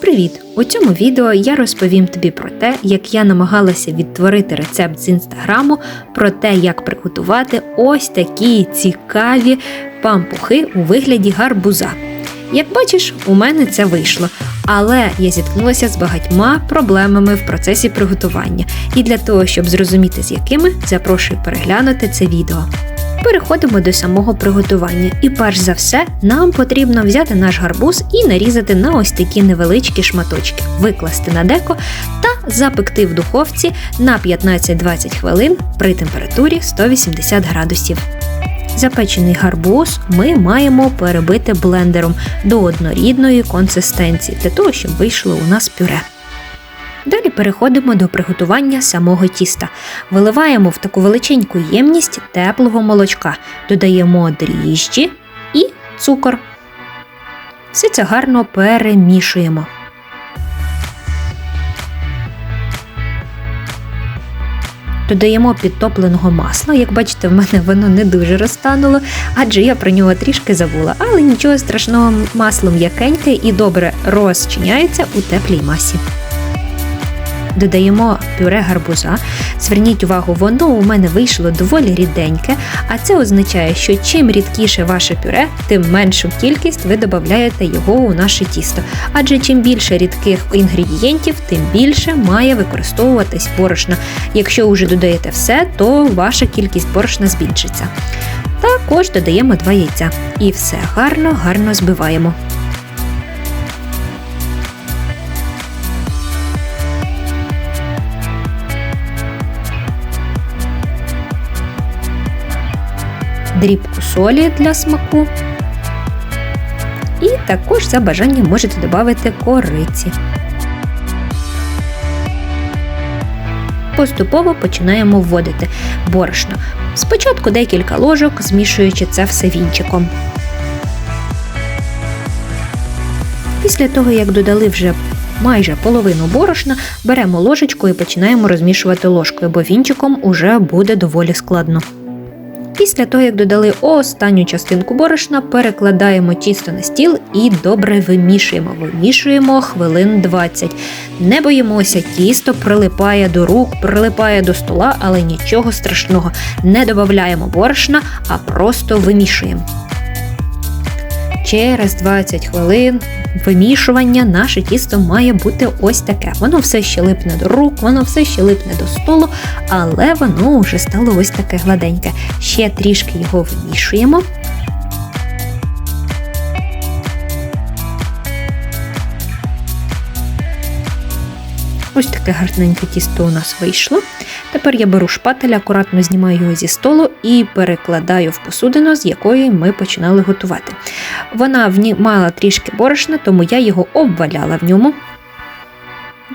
Привіт! У цьому відео я розповім тобі про те, як я намагалася відтворити рецепт з інстаграму, про те, як приготувати ось такі цікаві пампухи у вигляді гарбуза. Як бачиш, у мене це вийшло, але я зіткнулася з багатьма проблемами в процесі приготування, і для того, щоб зрозуміти з якими, запрошую переглянути це відео. Переходимо до самого приготування, і перш за все нам потрібно взяти наш гарбуз і нарізати на ось такі невеличкі шматочки, викласти на деко та запекти в духовці на 15-20 хвилин при температурі 180 градусів. Запечений гарбуз ми маємо перебити блендером до однорідної консистенції для того, щоб вийшло у нас пюре. Далі переходимо до приготування самого тіста. Виливаємо в таку величеньку ємність теплого молочка, додаємо дріжджі і цукор. Все це гарно перемішуємо. Додаємо підтопленого масла. Як бачите, в мене воно не дуже розтануло, адже я про нього трішки забула. Але нічого страшного, масло м'якеньке і добре розчиняється у теплій масі додаємо пюре гарбуза. Зверніть увагу, воно у мене вийшло доволі ріденьке, а це означає, що чим рідкіше ваше пюре, тим меншу кількість ви додаєте його у наше тісто. Адже чим більше рідких інгредієнтів, тим більше має використовуватись борошна. Якщо вже додаєте все, то ваша кількість борошна збільшиться. Також додаємо два яйця і все гарно, гарно збиваємо. Дрібку солі для смаку. І також за бажанням можете додати кориці. Поступово починаємо вводити борошно. Спочатку декілька ложок, змішуючи це все вінчиком. Після того, як додали вже майже половину борошна, беремо ложечку і починаємо розмішувати ложкою, бо вінчиком уже буде доволі складно. Після того, як додали останню частинку борошна, перекладаємо тісто на стіл і добре вимішуємо. Вимішуємо хвилин 20. Не боїмося, тісто прилипає до рук, прилипає до стола, але нічого страшного. Не додаємо борошна, а просто вимішуємо. Через 20 хвилин вимішування наше тісто має бути ось таке. Воно все ще липне до рук, воно все ще липне до столу, але воно вже стало ось таке гладеньке. Ще трішки його вимішуємо. Ось таке гарненьке тісто у нас вийшло. Тепер я беру шпатель, акуратно знімаю його зі столу і перекладаю в посудину, з якої ми починали готувати. Вона в ній мала трішки борошна, тому я його обваляла в ньому.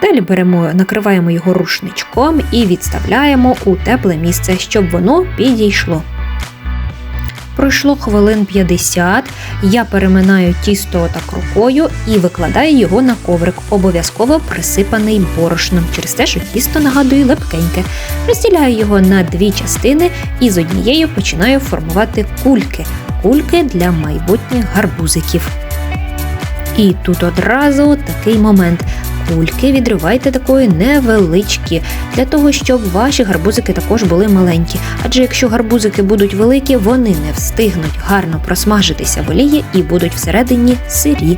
Далі беремо, накриваємо його рушничком і відставляємо у тепле місце, щоб воно підійшло. Пройшло хвилин 50, я переминаю тісто так рукою і викладаю його на коврик, обов'язково присипаний борошном, через те, що тісто нагадує лепкеньке. Розділяю його на дві частини і з однією починаю формувати кульки. Кульки для майбутніх гарбузиків. І тут одразу такий момент кульки відривайте такої невеличкі, для того, щоб ваші гарбузики також були маленькі. Адже якщо гарбузики будуть великі, вони не встигнуть гарно просмажитися в олії і будуть всередині сирі.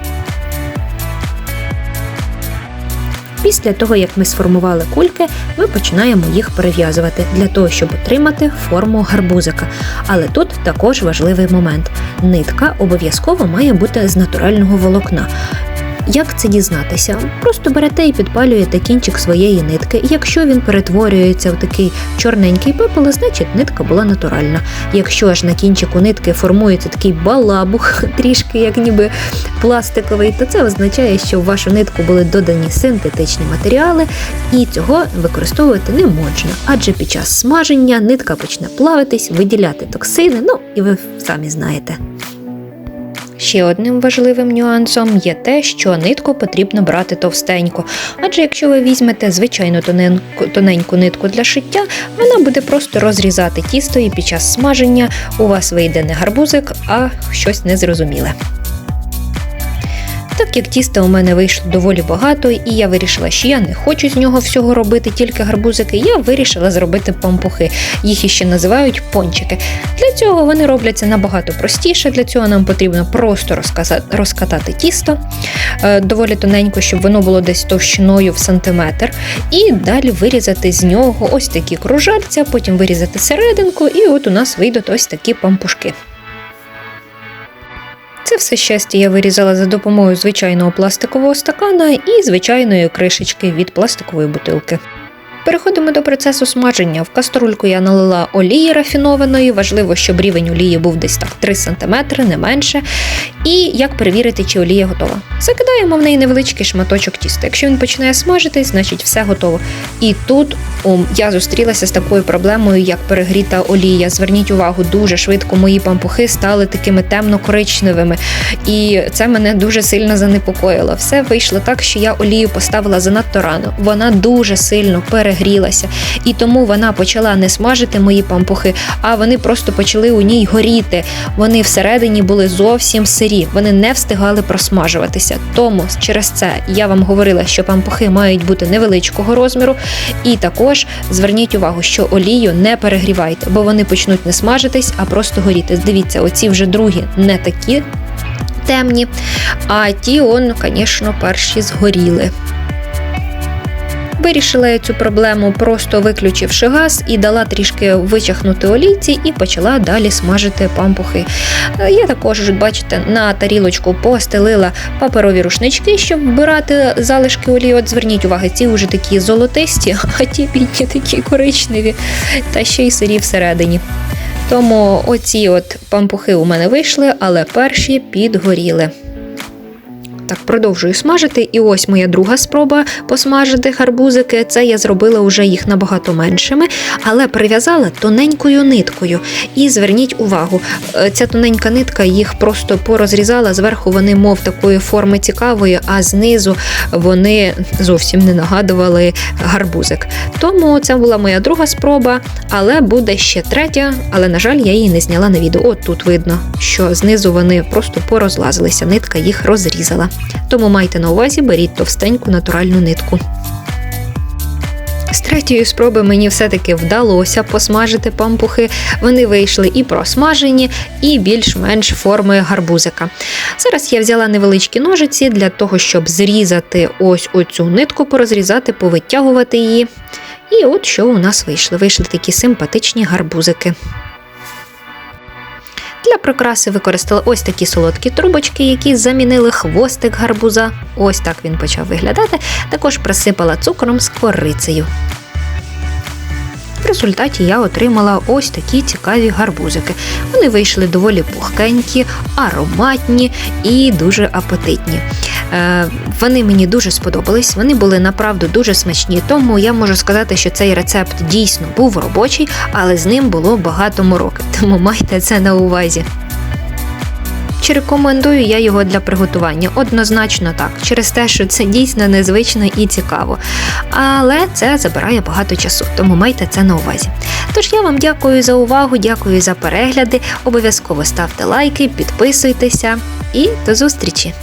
Після того, як ми сформували кульки, ми починаємо їх перев'язувати для того, щоб отримати форму гарбузика. Але тут також важливий момент: нитка обов'язково має бути з натурального волокна. Як це дізнатися? Просто берете і підпалюєте кінчик своєї нитки. Якщо він перетворюється в такий чорненький пепел, значить нитка була натуральна. Якщо ж на кінчику нитки формується такий балабух, трішки як ніби пластиковий, то це означає, що в вашу нитку були додані синтетичні матеріали, і цього використовувати не можна. Адже під час смаження нитка почне плавитись, виділяти токсини, ну і ви самі знаєте. Ще одним важливим нюансом є те, що нитку потрібно брати товстенько, адже якщо ви візьмете звичайну тоненьку, тоненьку нитку для шиття, вона буде просто розрізати тісто і під час смаження у вас вийде не гарбузик, а щось незрозуміле. Так як тіста у мене вийшло доволі багато, і я вирішила, що я не хочу з нього всього робити, тільки гарбузики, я вирішила зробити пампухи. Їх іще називають пончики. Для цього вони робляться набагато простіше. Для цього нам потрібно просто розкатати тісто е, доволі тоненько, щоб воно було десь товщиною в сантиметр. І далі вирізати з нього ось такі кружальця, потім вирізати серединку, і от у нас вийдуть ось такі пампушки. Це все щастя я вирізала за допомогою звичайного пластикового стакана і звичайної кришечки від пластикової бутилки. Переходимо до процесу смаження. В каструльку я налила олії рафінованої. Важливо, щоб рівень олії був десь так 3 см, не менше. І як перевірити, чи олія готова. Закидаємо в неї невеличкий шматочок тіста. Якщо він починає смажитись, значить все готово. І тут о, я зустрілася з такою проблемою, як перегріта олія. Зверніть увагу, дуже швидко мої пампухи стали такими темно-коричневими. І це мене дуже сильно занепокоїло. Все вийшло так, що я олію поставила занадто рано. Вона дуже сильно перегрілася, і тому вона почала не смажити мої пампухи, а вони просто почали у ній горіти. Вони всередині були зовсім сирі, вони не встигали просмажуватися. Тому через це я вам говорила, що пампухи мають бути невеличкого розміру, і також зверніть увагу, що олію не перегрівайте, бо вони почнуть не смажитись, а просто горіти. Дивіться, оці вже другі не такі темні, а ті, он, звісно, перші згоріли. Вирішила я цю проблему, просто виключивши газ і дала трішки вичахнути олійці і почала далі смажити пампухи. Е, Я також, бачите, на тарілочку постелила паперові рушнички, щоб вбирати залишки олії. От зверніть увагу, ці вже такі золотисті, а ті бідні такі коричневі, та ще й сирі всередині. Тому оці от пампухи у мене вийшли, але перші підгоріли. Так, продовжую смажити. І ось моя друга спроба посмажити гарбузики. Це я зробила вже їх набагато меншими, але прив'язала тоненькою ниткою. І зверніть увагу, е, ця тоненька нитка їх просто порозрізала. Зверху вони, мов такої форми цікавої, а знизу вони зовсім не нагадували гарбузик. Тому це була моя друга спроба, але буде ще третя. Але, на жаль, я її не зняла на відео. От тут видно, що знизу вони просто порозлазилися, нитка їх розрізала. Тому майте на увазі, беріть товстеньку натуральну нитку. З третьої спроби мені все-таки вдалося посмажити пампухи. Вони вийшли і просмажені, і більш-менш форми гарбузика. Зараз я взяла невеличкі ножиці для того, щоб зрізати ось оцю нитку, порозрізати, повитягувати її. І от що у нас вийшло. Вийшли такі симпатичні гарбузики. Для прикраси використала ось такі солодкі трубочки, які замінили хвостик гарбуза. Ось так він почав виглядати. Також присипала цукром з корицею. В результаті я отримала ось такі цікаві гарбузики. Вони вийшли доволі пухкенькі, ароматні і дуже апетитні. Е, Вони мені дуже сподобались, вони були направду дуже смачні, тому я можу сказати, що цей рецепт дійсно був робочий, але з ним було багато мороки, тому майте це на увазі. Чи рекомендую я його для приготування? Однозначно так, через те, що це дійсно незвично і цікаво. Але це забирає багато часу, тому майте це на увазі. Тож я вам дякую за увагу, дякую за перегляди. Обов'язково ставте лайки, підписуйтеся і до зустрічі!